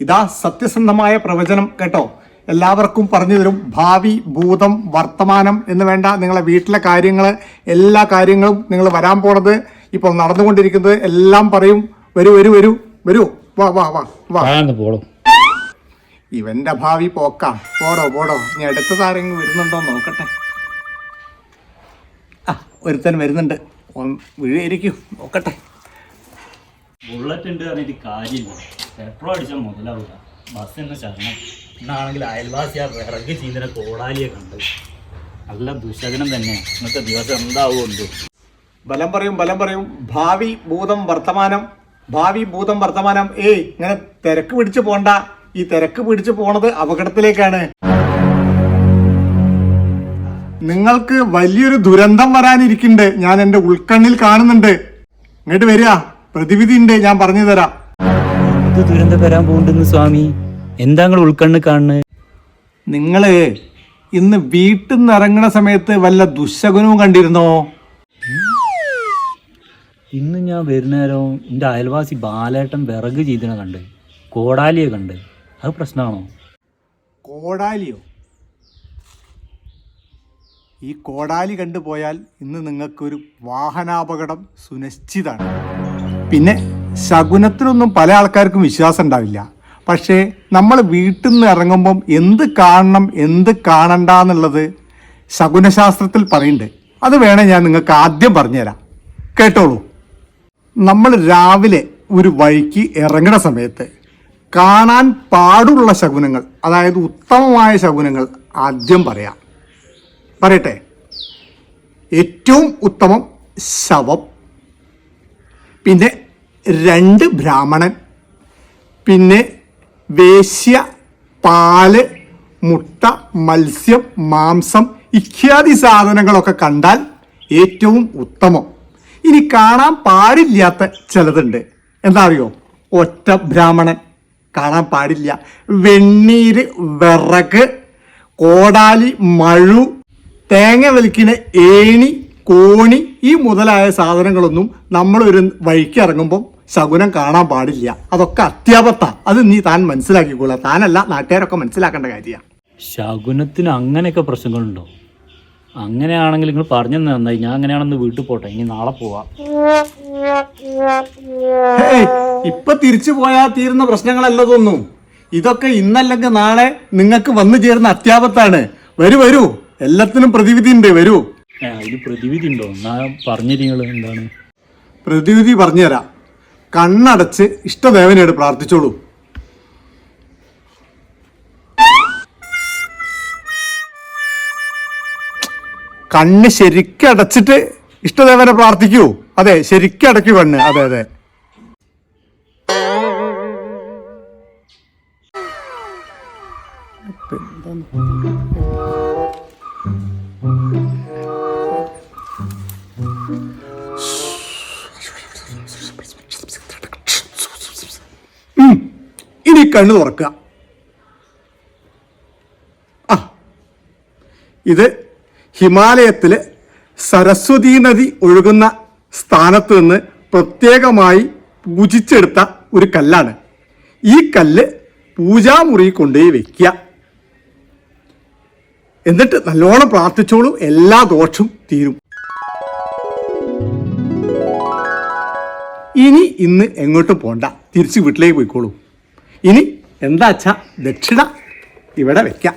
ഇതാ സത്യസന്ധമായ പ്രവചനം കേട്ടോ. എല്ലാവർക്കും പറഞ്ഞു തരും. ഭാവി ഭൂതം വർത്തമാനം എന്ന് വേണ്ട നിങ്ങളെ വീട്ടിലെ കാര്യങ്ങൾ എല്ലാ കാര്യങ്ങളും നിങ്ങൾ വരാൻ പോണത് ഇപ്പോൾ നടന്നുകൊണ്ടിരിക്കുന്നത് എല്ലാം പറയും. വരൂ വരൂ വരൂ വരൂ. വാ വാ വാ വാ. ഇവന്റെ ഭാവി പോക്കാ. പോടോ പോടോ. ഇനി അടുത്തതാരെങ്കിലും വരുന്നുണ്ടോ നോക്കട്ടെ. ആ ഒരുത്തൻ വരുന്നുണ്ട്. വീഴയിരിക്കും നോക്കട്ടെ. ബുള്ളറ്റ് ഉണ്ട് പറഞ്ഞിട്ട് കാര്യമില്ല. പെട്രോൾ അടിച്ചാൽ മുതലാവില്ല ബസ് എന്ന് ചരണം ഇന്നാണെങ്കിൽ അയൽവാസി ആ വിറക് ചീന്തന കോടാലിയെ കണ്ട്. നല്ല ദുശകനം തന്നെ. ഇന്നത്തെ ദിവസം എന്താവുമല്ലോ ബലം പറയും ബലം പറയും. ഭാവി ഭൂതം വർത്തമാനം. ഭാവി ഭൂതം വർത്തമാനം. ഏയ് ഇങ്ങനെ തിരക്ക് പിടിച്ചു പോണ്ട. ഈ തിരക്ക് പിടിച്ചു പോണത് അപകടത്തിലേക്കാണ്. നിങ്ങൾക്ക് വലിയൊരു ദുരന്തം വരാനിരിക്കുന്നുണ്ട്. ഞാൻ എന്റെ ഉൾക്കണ്ണിൽ കാണുന്നുണ്ട്. ഇങ്ങോട്ട് വരിക. പ്രതിവിധി ഉണ്ട് ഞാൻ പറഞ്ഞു തരാം. ഇത് ദുരന്തം വരാൻ പോകുന്നുണ്ടെന്ന് സ്വാമി. എന്താങ്ങൾ ഉൾക്കണ്ണ് കാണുന്നത് നിങ്ങൾ ഇന്ന് വീട്ടിൽ നിന്ന് ഇറങ്ങണ സമയത്ത് വല്ല ദുശകുനവും കണ്ടിരുന്നോ? ഇന്ന് ഞാൻ വരുന്നേരം എന്റെ അയൽവാസി ബാലേട്ടൻ വിറക് ചെയ്തിനെ കണ്ട്. കോടാലിയെ കണ്ട്. അത് പ്രശ്നമാണോ കോടാലിയോ? ഈ കോടാലി കണ്ടുപോയാൽ ഇന്ന് നിങ്ങൾക്കൊരു വാഹനാപകടം സുനിശ്ചിതാണ്. പിന്നെ ശകുനത്തിനൊന്നും പല ആൾക്കാർക്കും വിശ്വാസം ഉണ്ടാവില്ല. പക്ഷേ നമ്മൾ വീട്ടിൽ നിന്ന് ഇറങ്ങുമ്പം എന്ത് കാണണം എന്ത് കാണണ്ട എന്നുള്ളത് ശകുനശാസ്ത്രത്തിൽ പറയുന്നുണ്ട്. അത് വേണേ ഞാൻ നിങ്ങൾക്ക് ആദ്യം പറഞ്ഞുതരാം. കേട്ടോളൂ. നമ്മൾ രാവിലെ ഒരു വഴിക്ക് ഇറങ്ങുന്ന സമയത്ത് കാണാൻ പാടുള്ള ശകുനങ്ങൾ അതായത് ഉത്തമമായ ശകുനങ്ങൾ ആദ്യം പറയാം. പറയട്ടെ. ഏറ്റവും ഉത്തമം ശവം. പിന്നെ രണ്ട് ബ്രാഹ്മണൻ. പിന്നെ വേശ്യ പാൽ മുട്ട മത്സ്യം മാംസം ഇത്യാദി സാധനങ്ങളൊക്കെ കണ്ടാൽ ഏറ്റവും ഉത്തമം. ഇനി കാണാൻ പാടില്ലാത്ത ചിലതുണ്ട്. എന്താ അറിയോ ഒറ്റ ബ്രാഹ്മണൻ. കാണാൻ പാടില്ല. വെണ്ണീര് വിറക് കോടാലി മഴു തേങ്ങ വലിക്കുന്ന ഏണി കോണി ഈ മുതലായ സാധനങ്ങളൊന്നും നമ്മളൊരു വഴിക്ക് ഇറങ്ങുമ്പം ശകുനം കാണാൻ പാടില്ല. അതൊക്കെ അത്യാപത്ത. അത് നീ താൻ മനസ്സിലാക്കിക്കോളാം. താനല്ല നാട്ടുകാരൊക്കെ മനസ്സിലാക്കേണ്ട കാര്യമാണ് ശകുനത്തിന് അങ്ങനെയൊക്കെ പ്രശ്നങ്ങളുണ്ടോ? അങ്ങനെയാണെങ്കിൽ നിങ്ങൾ പറഞ്ഞു നന്നായി. ഞാൻ അങ്ങനെയാണെന്ന് വീട്ടിൽ പോട്ടെ. ഇനി നാളെ പോവാം. ഇപ്പൊ തിരിച്ചു പോയാ തീരുന്ന പ്രശ്നങ്ങളല്ലതൊന്നും ഇതൊക്കെ ഇന്നല്ലെങ്കിൽ നാളെ നിങ്ങൾക്ക് വന്നു ചേരുന്ന അത്യാപത്താണ്. വരൂ വരൂ. എല്ലാത്തിനും പ്രതിവിധി ഉണ്ട്. വരൂ. അതിന് പ്രതിവിധി ഉണ്ടോ? എന്നാ പറഞ്ഞിരിക്കുന്നത് നിങ്ങൾ എന്താണ്? പ്രതിവിധി പറഞ്ഞുതരാം. കണ്ണടച്ച് ഇഷ്ടദേവനോട് പ്രാർത്ഥിച്ചോളൂ. കണ്ണ് ശരിക്കടച്ചിട്ട് ഇഷ്ടദേവനെ പ്രാർത്ഥിക്കൂ. അതെ ശരിക്കും അടയ്ക്കൂ കണ്ണ്. അതെ അതെ. ഉം. ഇനി കണ്ണ് തുറക്കുക. ആ. ഇത് ഹിമാലയത്തിൽ സരസ്വതി നദി ഒഴുകുന്ന സ്ഥാനത്ത് നിന്ന് പ്രത്യേകമായി പൂജിച്ചെടുത്ത ഒരു കല്ലാണ്. ഈ കല്ല് പൂജാമുറി കൊണ്ടുപോയി വയ്ക്കുക എന്നിട്ട് നല്ലോണം പ്രാർത്ഥിച്ചോളൂ എല്ലാ ദോഷവും തീരും. ഇനി ഇന്ന് എങ്ങോട്ടും പോണ്ട. തിരിച്ച് വീട്ടിലേക്ക് പോയിക്കോളൂ. ഇനി എന്താ അച്ഛാ? ദക്ഷിണ ഇവിടെ വെക്കാം.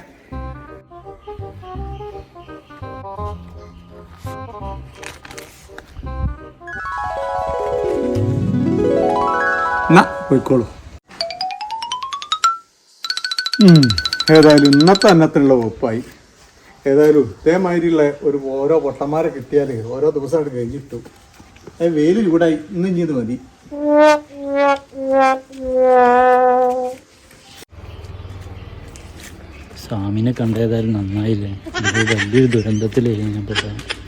എന്നാ പോയിക്കോളൂ. ഏതായാലും ഇന്നത്തെ അന്നത്തിനുള്ള ഒപ്പായി ഏതായാലും ഇതേമാതിരിയുള്ള ഒരു ഓരോ പൊട്ടന്മാരെ കിട്ടിയാലേ ഓരോ ദിവസമായിട്ട് കഴിഞ്ഞിട്ടു. വെയിൽ ചൂടായി ഇന്ന് ഇനി ഇത് മതി. സ്വാമിനെ കണ്ടേതായാലും നന്നായില്ലേ? വലിയൊരു ദുരന്തത്തിലേ ഞാൻ പെട്ടത്?